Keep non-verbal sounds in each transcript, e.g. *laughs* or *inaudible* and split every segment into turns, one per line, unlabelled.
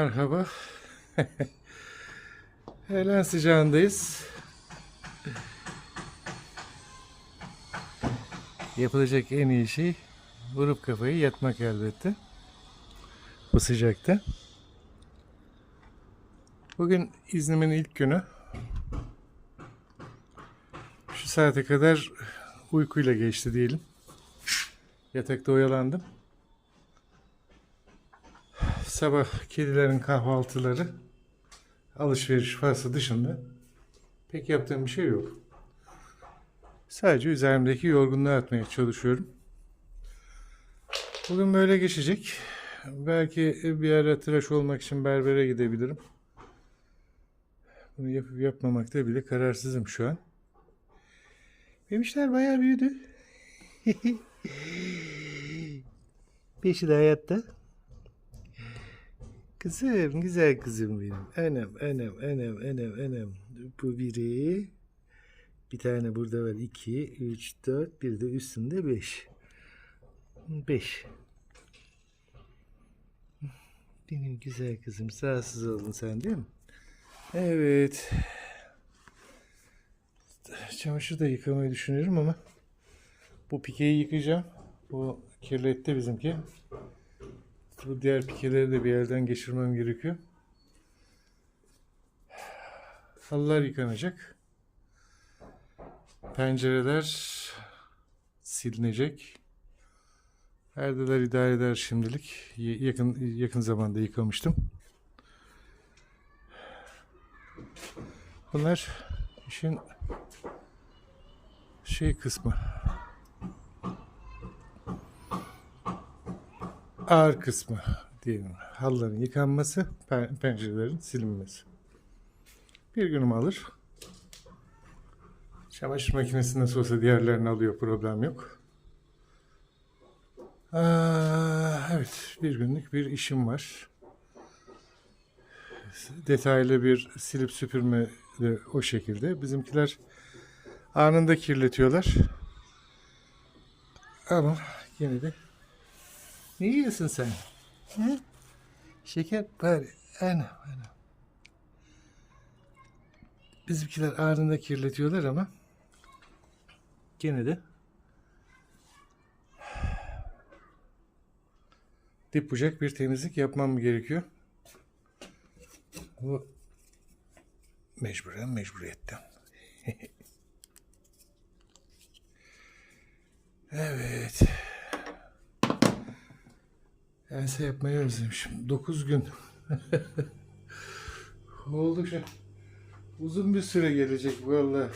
Merhaba. *laughs* Öğlen sıcağındayız. Yapılacak en iyi şey vurup kafayı yatmak elbette. Bu sıcakta. Bugün iznimin ilk günü. Şu saate kadar uykuyla geçti diyelim. Yatakta oyalandım. Sabah kedilerin kahvaltıları, alışveriş faslı dışında pek yaptığım bir şey yok. Sadece üzerimdeki yorgunluğu atmaya çalışıyorum. Bugün böyle geçecek. Belki bir ara tıraş olmak için berbere gidebilirim. Bunu yapıp yapmamakta bile kararsızım şu an. Benim işler bayağı büyüdü. *laughs* Beşi de hayatta. Kızım, güzel kızım benim. Anam, anam, anam, anam, anam. Bu biri. Bir tane burada var. iki, üç, dört. Bir de üstünde beş. Beş. Benim güzel kızım. Rahatsız oldun sen değil mi? Evet. Çamaşır da yıkamayı düşünüyorum ama bu pikeyi yıkayacağım. Bu kirletti bizimki. Bu diğer pikeleri de bir yerden geçirmem gerekiyor. Halılar yıkanacak. Pencereler silinecek. Perdeler idare eder şimdilik. Yakın yakın zamanda yıkamıştım. Bunlar işin şey kısmı. Ağır kısmı diyelim. Halıların yıkanması, pen- pencerelerin silinmesi. Bir günüm alır. Çamaşır makinesi nasıl olsa diğerlerini alıyor, problem yok. Aa, evet, bir günlük bir işim var. Detaylı bir silip süpürme de o şekilde. Bizimkiler anında kirletiyorlar. Ama yine de ne yiyorsun sen? He? Şeker bari. Ana, ana. Bizimkiler anında kirletiyorlar ama gene de dip bucak bir temizlik yapmam gerekiyor. Bu mecburen mecburiyetten. *laughs* evet. Ense yapmayı özlemişim. 9 gün. *laughs* Oldukça uzun bir süre gelecek valla.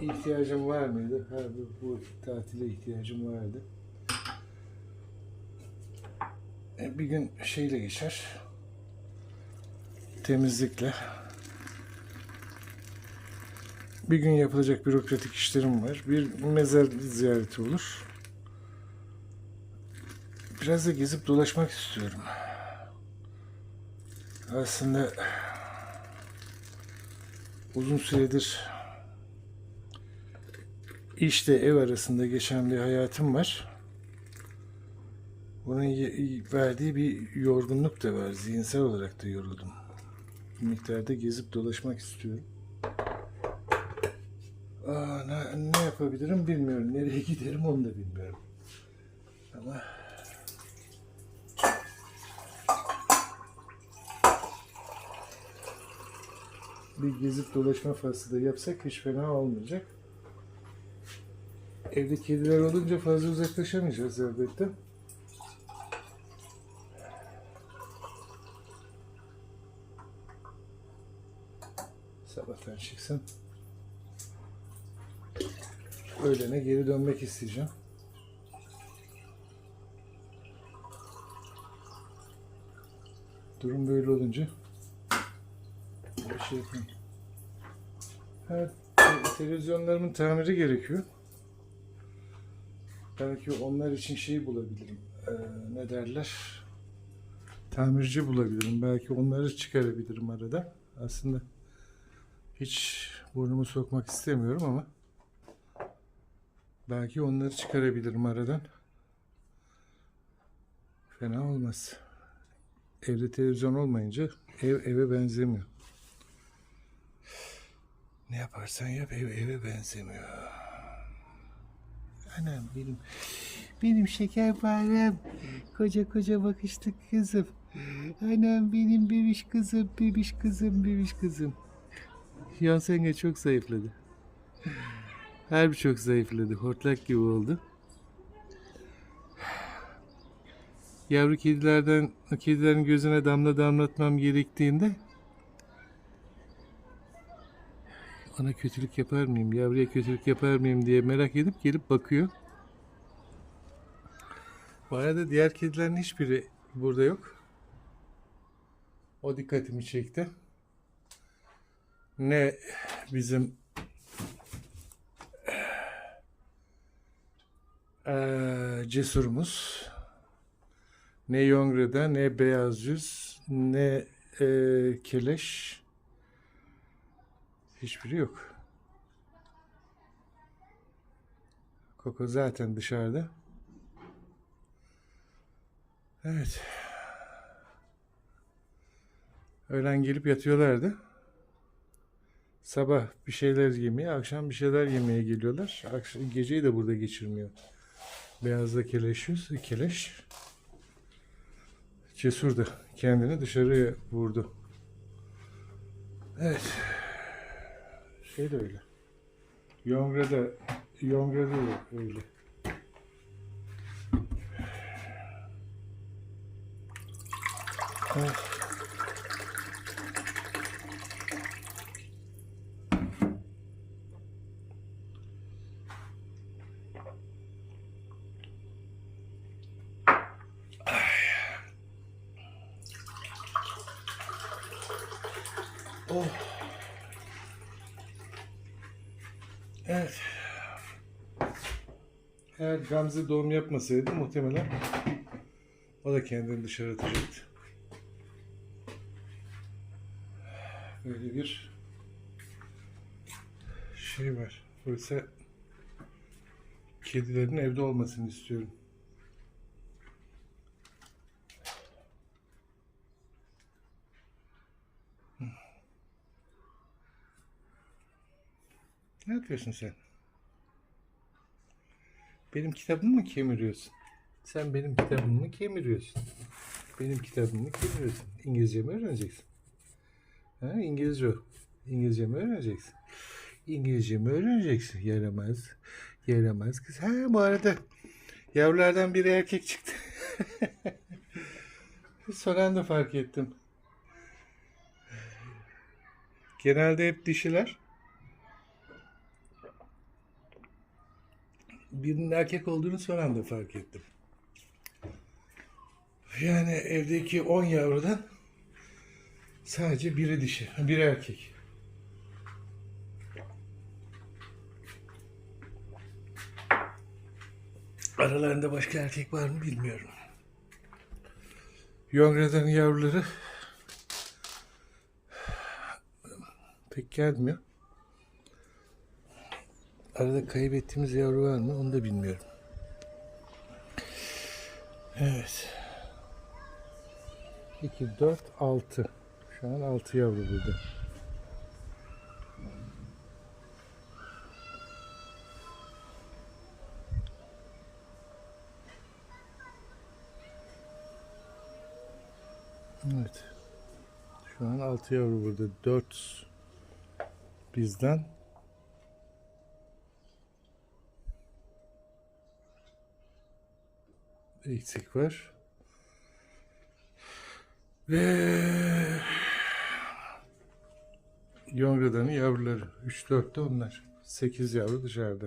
İhtiyacım var mıydı? Ha, bu, bu tatile ihtiyacım vardı. E, bir gün şeyle geçer. Temizlikle. Bir gün yapılacak bürokratik işlerim var. Bir mezar ziyareti olur. Biraz da gezip dolaşmak istiyorum. Aslında uzun süredir işte ev arasında geçen bir hayatım var. Bunun verdiği bir yorgunluk da var. Zihinsel olarak da yoruldum. Bir miktarda gezip dolaşmak istiyorum. Aa, ne, ne yapabilirim bilmiyorum. Nereye *laughs* giderim onu da bilmiyorum. Ama bir gezip dolaşma faslı da yapsak hiç fena olmayacak. Evde kediler olunca fazla uzaklaşamayacağız elbette. Sabahtan çıksın. Öğlene geri dönmek isteyeceğim. Durum böyle olunca bir şey yapayım. Evet, te- televizyonlarımın tamiri gerekiyor. Belki onlar için şey bulabilirim. Ee, ne derler? Tamirci bulabilirim. Belki onları çıkarabilirim arada. Aslında hiç burnumu sokmak istemiyorum ama belki onları çıkarabilirim aradan. Fena olmaz. evde televizyon olmayınca ev eve benzemiyor. Ne yaparsan yap ev eve benzemiyor. Anam benim benim şekerparem. Koca koca bakışlı kızım. Anam benim bebiş kızım, bebiş kızım, bebiş kızım. Yansenge çok zayıfladı. Harbi çok zayıfladı. Hortlak gibi oldu. Yavru kedilerden, kedilerin gözüne damla damlatmam gerektiğinde ona kötülük yapar mıyım, yavruya kötülük yapar mıyım diye merak edip gelip bakıyor. Bu arada diğer kedilerin hiçbiri burada yok. O dikkatimi çekti. Ne bizim eee, cesurumuz, ne Yongre'de, ne Beyaz Yüz, ne eee, Keleş. Hiçbiri yok. Koko zaten dışarıda. Evet. Öğlen gelip yatıyorlardı. Sabah bir şeyler yemeye, akşam bir şeyler yemeye geliyorlar. Akşam, geceyi de burada geçirmiyor. Beyazda keleş yüz, keleş. Cesur da kendini dışarıya vurdu. Evet. Şey de öyle. Yongre'de, Yongre'de de öyle. Evet. Oh. Evet. Eğer Gamze doğum yapmasaydı muhtemelen o da kendini dışarı atacaktı. Böyle bir şey var. Oysa kedilerin evde olmasını istiyorum. Ne yapıyorsun sen? Benim kitabımı mı kemiriyorsun? Sen benim kitabımı mı kemiriyorsun? Benim kitabımı mı kemiriyorsun? İngilizce mi öğreneceksin? Ha, İngilizce. İngilizce mi öğreneceksin? İngilizce mi öğreneceksin? Yaramaz. Yaramaz kız. Ha bu arada yavrulardan biri erkek çıktı. *laughs* Son anda fark ettim. Genelde hep dişiler. Birinin erkek olduğunu son anda fark ettim. Yani evdeki 10 yavrudan sadece biri dişi, biri erkek. Aralarında başka erkek var mı bilmiyorum. Yongre'den yavruları pek gelmiyor. Arada kaybettiğimiz yavru var mı onu da bilmiyorum. Evet. 2, 4, 6. Şu an 6 yavru burada. Evet. Şu an 6 yavru burada. 4 bizden eksik var. Ve Yongrada'nın yavruları. 3-4 de onlar. 8 yavru dışarıda.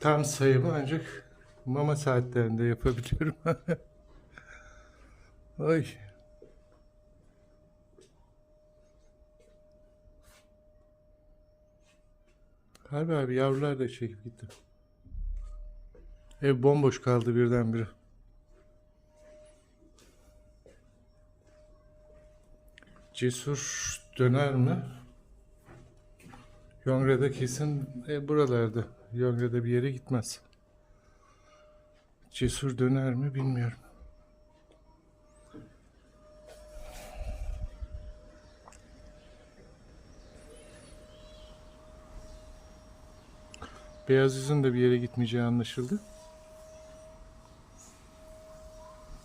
Tam sayımı ancak mama saatlerinde yapabiliyorum. *laughs* Ay. Harbi abi yavrular da çekip gitti. Ev bomboş kaldı birdenbire. Cesur döner mi? Yongre'de kesin e, buralarda. Yongre'de bir yere gitmez. Cesur döner mi bilmiyorum. Beyaz yüzün de bir yere gitmeyeceği anlaşıldı.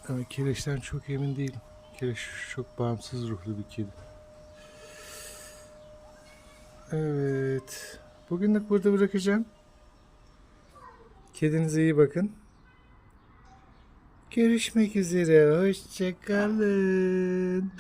Ama Kireç'ten çok emin değilim. Kireç çok bağımsız ruhlu bir kedi. Evet. Bugünlük burada bırakacağım. Kedinize iyi bakın. Görüşmek üzere. Hoşçakalın.